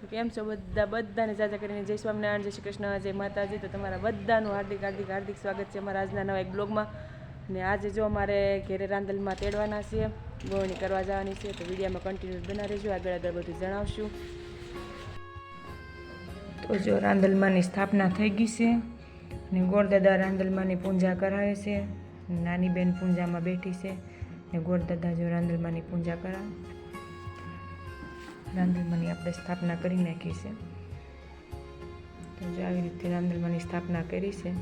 તો કેમ છો બધા? બધાને જાજા કરીને જય સ્વામિનારાયણ, જય શ્રી કૃષ્ણ, જય માતાજી. તો તમારા બધાનું હાર્દિક હાર્દિક હાર્દિક સ્વાગત છે અમારા આજના નવા એક બ્લોગમાં. ને આજે જો અમારે ઘેરે રાંદલમાં તેડવાના છીએ ગોળણી કરવા જવાની છે, તો વિડીયામાં કન્ટિન્યુ બના રહેજો. આગળ આગળ બધું જણાવશું. તો જો રાંદલમાંની સ્થાપના થઈ ગઈ છે ને ગોળદાદા રાંદલમાની પૂજા કરાવે છે. નાની બેન પૂજામાં બેઠી છે ને ગોળદાદા જો રાંદલમાની પૂજા કરાવે રાંદલમાની આપણે સ્થાપના કરી નાખી છે. તો જો આવી રીતે રાંદલમાની સ્થાપના કરી છે.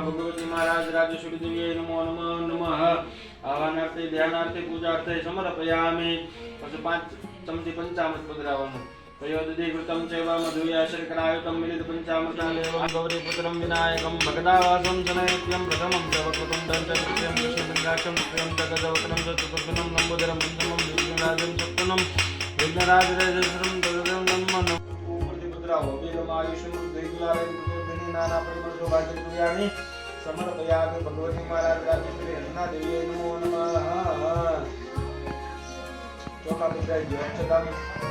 ભગવતી મહારાજ, રાજેશ્વરી નમો નમઃ નમઃ. આહ્વાનાર્થે ધ્યાનાર્થે, પૂજાર્થે સમર્પયામિ. પછી પાંચ ચમચી પંચામૃત પધરાવવાનું. తయోదీకృతం చైవ మధుయాశర్కరాయుతం మిలిత పంచామృతాగౌరీపుత్రం వినాయకం భగదావాసం జనైత్యం ప్రథమం చవకృతం దంత్యం కృష్ణలింగాక్షం కృతం జగదవకరం చతుర్గుణం నంబుదరం ఉత్తమం విఘ్నరాజం చతునం విఘ్నరాజరాజం తదురం నమ్మనం సమర్పయామి భగవతి మహారాజ్ రాజేంద్రేణ దేవీ నమో నమః પધરાઈ ગયો. અક્ષતામ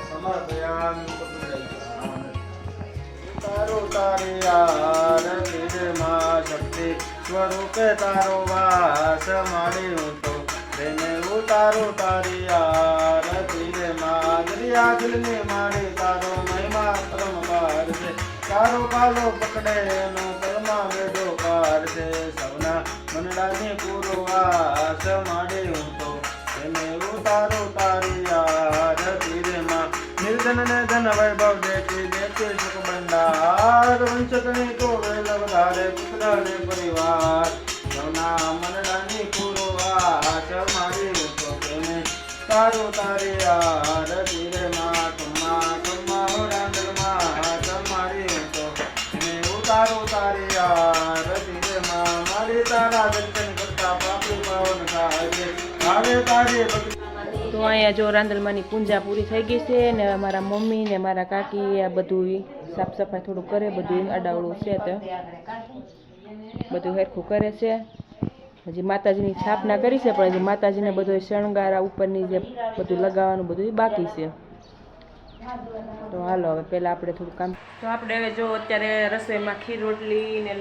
સમર્પયામિ તો ગયો. તારો તારે આરતી રે શક્તિ સ્વરૂપે તારો વાસ હું તો તેને ઉતારો તારી આરતી રે માં દરિયા દિલને તારો મહિમા પરમ પાર છે. તારો કાલો પકડે એનો પરમા વેડો પાર છે. સૌના મનડાની પૂરો વાસ તો ઉતારો તારી આરતી રે માં નિર્ધન ને ધન વૈભવ દેતી દેતી સુખ ભંડાર વંશકની તો વેલ વધારે પુત્ર ને પરિવાર સૌના મનડાની પૂરો વાસ મારી તો તારો તારી આરતી રે માં કમા હો રાંદલમાં મારી તો ઉતારો તારી આરતી રે માં મારી તારા તો અહીંયા જો રાંદલમાની પૂંજા પૂરી થઈ ગઈ છે ને મારા મમ્મી ને મારા કાકી આ બધું સાફ સફાઈ થોડું કરે, બધું અડાવડું છે તો. બધું હરખું કરે છે. હજી માતાજીની સ્થાપના કરી છે, પણ હજી માતાજીને બધું શણગારા ઉપરની જે બધું લગાવવાનું બધું બાકી છે. તો હાલો, હવે પહેલાં આપણે થોડું કામ તો આપણે હવે જો અત્યારે રસોઈમાં ખીર રોટલી ને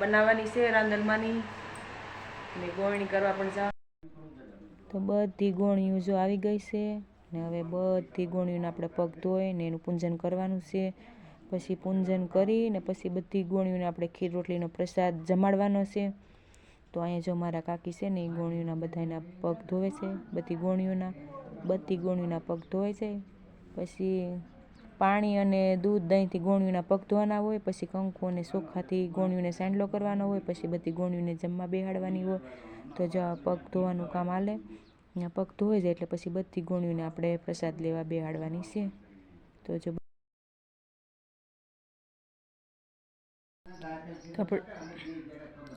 બનાવવાની છે રાંદલમાની. ને ગોળણી કરવા પણ જા તો બધી ગોળીઓ જો આવી ગઈ છે ને હવે બધી ગોળીઓને આપણે પગ ધોઈ ને એનું પૂંજન કરવાનું છે. પછી પૂંજન કરી ને પછી બધી ગોળીઓને આપણે ખીર રોટલીનો પ્રસાદ જમાડવાનો છે. તો અહીંયા જો મારા કાકી છે ને એ ગોળીઓના બધાના પગ ધોવે છે, બધી ગોળીઓના બધી ગોળીઓના પગ ધોવે છે. પછી પાણી અને દૂધ દહીંથી ગોળીઓના પગ ધોવાના હોય, પછી કંકુ અને ચોખાથી ગોળીઓને સાંડલો કરવાનો હોય, પછી બધી ગોળીઓને જમવા બેહાડવાની હોય. તો જો પગ ધોવાનું કામ આલે પગ ધોઈ જાય એટલે પછી બધી ગુણ્યુંને આપણે પ્રસાદ લેવા બેહાડવાની છે. તો જો આપણે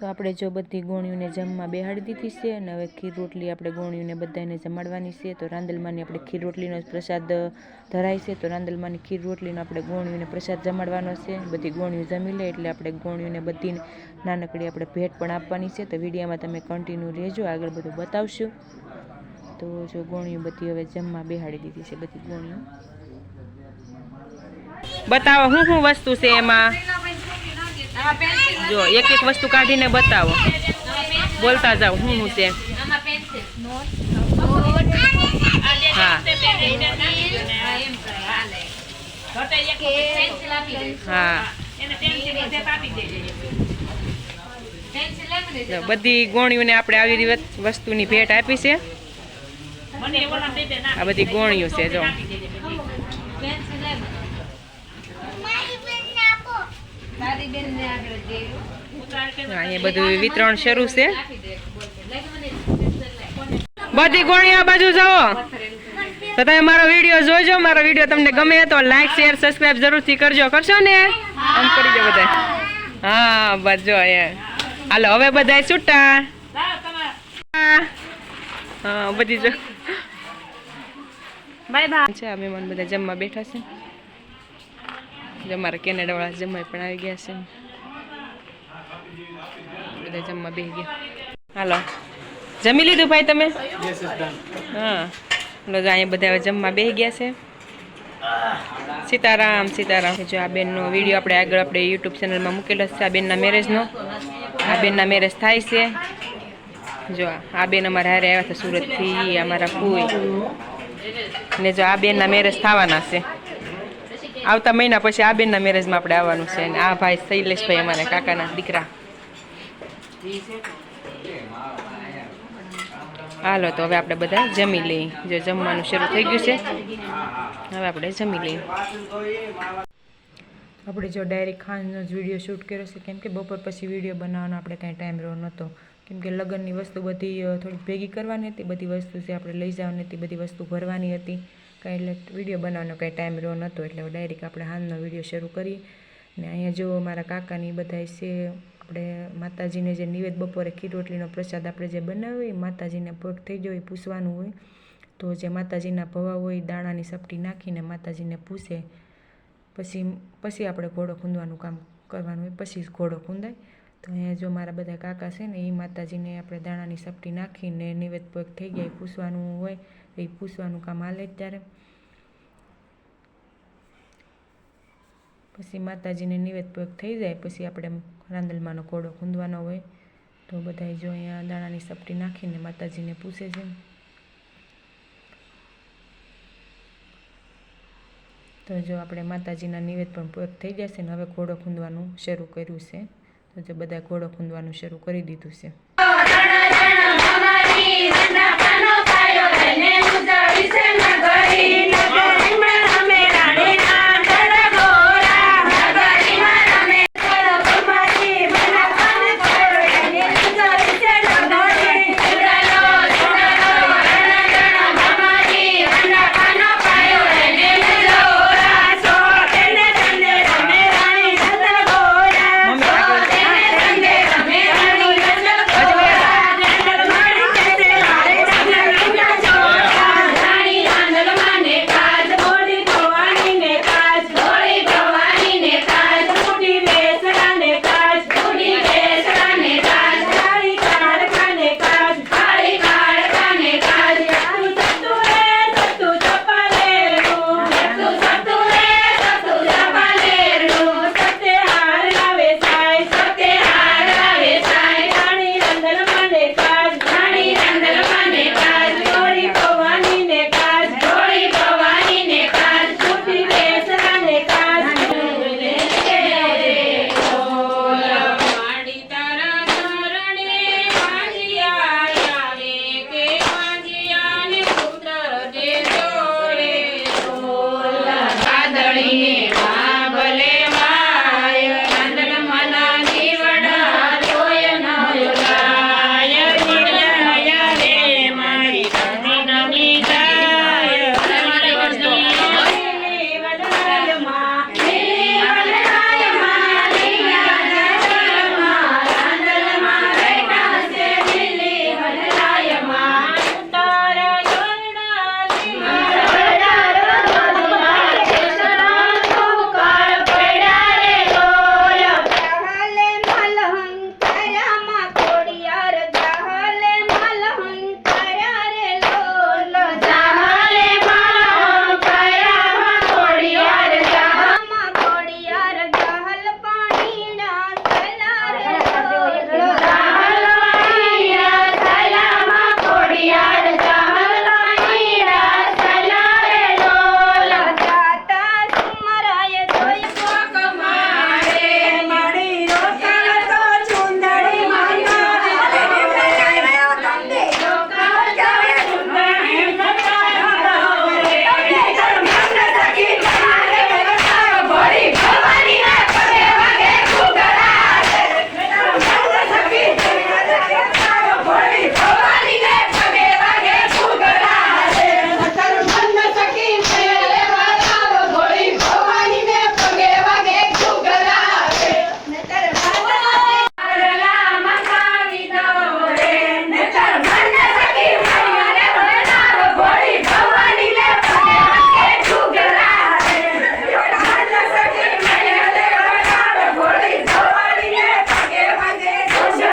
તો આપણે જો બધી ગોણીઓને જમવા બેહાડી દીધી છે અને હવે ખીર રોટલી આપણે ગોણીઓને બધાને જમાડવાની છે. તો રાંદલમાની આપણે ખીર રોટલીનો પ્રસાદ ધરાય છે. તો રાંદલમાની ખીર રોટલીનો આપણે ગોણીઓને પ્રસાદ જમાડવાનો છે. બધી ગોણીઓ જમી લે એટલે આપણે ગોણીઓને બધી નાનકડી આપણે ભેટ પણ આપવાની છે. તો વિડીયામાં તમે કન્ટિન્યુ રહેજો. આગળ બધું બતાવશું. તો જો ગોણીઓ બધી હવે જમવા બેહાડી દીધી છે બધી ગોણીઓ બતાવો શું શું વસ્તુ છે એમાં? જો એક એક વસ્તુ કાઢીને બતાવો. બોલતા જાઓ શું શું છે હા. હા. જો બધી ગોળીઓને આપણે આવી રીતે વસ્તુની ભેટ આપી છે. આ બધી ગોણિયું છે જો. અહીંયા બધું વિતરણ શરૂ છે. બધી ગોળી આ બાજુ જાઓ. તો તમે મારો વીડિયો જોજો. મારો વીડિયો તમને ગમે તો લાઈક શેર સબસ્ક્રાઇબ જરૂરથી કરજો. કરશો ને? આમ કરી દો બધા. હા બસ જો એ. હાલો હવે બધા છૂટા. હા બધી જો. Bye bye. છે આ મહેમાન બધા જમવા બેઠા છે. જો અમારા કેનેડાવાળા જમાઈ પણ આવી ગયા છે. બધા જમવા બેસી ગયા. હાલો. જમી લીધું ભાઈ તમે. હા. અહીંયા બધા જમવા બે ગયા છે. સીતારામ સીતારામ. જો આ બેનનો વીડિયો આપણે આગળ આપણે યુટ્યુબ ચેનલમાં મૂકેલો છે આ બેનના મેરેજનો આ બેનના મેરેજ થાય છે. જો આ બેન અમારે હારે આવ્યા હતા સુરતથી અમારા ફૂઈ. ને જો આ બેનના મેરેજ થવાના છે. આવતા મહિના પછી આ બેનના મેરેજમાં આપણે આવવાનું છે અને આ ભાઈ શૈલેષભાઈ અમારા કાકાના દીકરા. હાલો, તો હવે આપણે બધા જમી લઈએ. જો જમવાનું શરૂ થઈ ગયું છે, હવે આપણે જમી લઈએ. આપણે જો ડાયરેક્ટ ખાનનો જ વીડિયો શૂટ કર્યો છે, કેમ કે બપોર પછી વીડિયો બનાવવાનો આપણે કાંઈ ટાઈમ રહ્યો નહોતો. કેમ કે લગ્નની વસ્તુ બધી થોડી ભેગી કરવાની હતી, બધી વસ્તુ જે આપણે લઈ જવાની હતી, બધી વસ્તુ ભરવાની હતી. કાંઈ એટલે વીડિયો બનાવવાનો કાંઈ ટાઈમ રહ્યો નહોતો એટલે ડાયરેક્ટ આપણે હાલનો વીડિયો શરૂ કરી. ને અહીંયા જો મારા કાકાની બધા છે. આપણે માતાજીને જે નિવેદ બપોરે ખીર રોટલીનો પ્રસાદ આપણે જે બનાવ્યો એ માતાજીને ભોગ થઈ ગયો એ પૂછવાનું હોય. તો જે માતાજીના ભવા હોય દાણાની સપટી નાખીને માતાજીને પૂછે. પછી પછી આપણે ઘોડો ખૂંદવાનું કામ કરવાનું હોય. પછી ઘોડો ખૂંદાય. તો અહીંયા જો મારા બધા કાકા છે ને, એ માતાજીને આપણે દાણાની સપટી નાખીને નિવેદ પગ થઈ ગયા, એ પૂછવાનું હોય, એ પૂછવાનું કામ હાલે ત્યારે પછી માતાજીને નિવેદ પગ થઈ જાય, પછી આપણે રાંદલમાંનો ઘોડો ખૂંદવાનો હોય, તો બધાય જો અહીંયા દાણાની સપટી નાખીને માતાજીને પૂછે છે. તો જો આપણે માતાજીના નિવેદ પણ પૂરક થઈ જશે ને, હવે ઘોડો ખૂંદવાનું શરૂ કર્યું છે. તો જે બધા ઘોડો ખૂંદવાનું શરૂ કરી દીધું છે.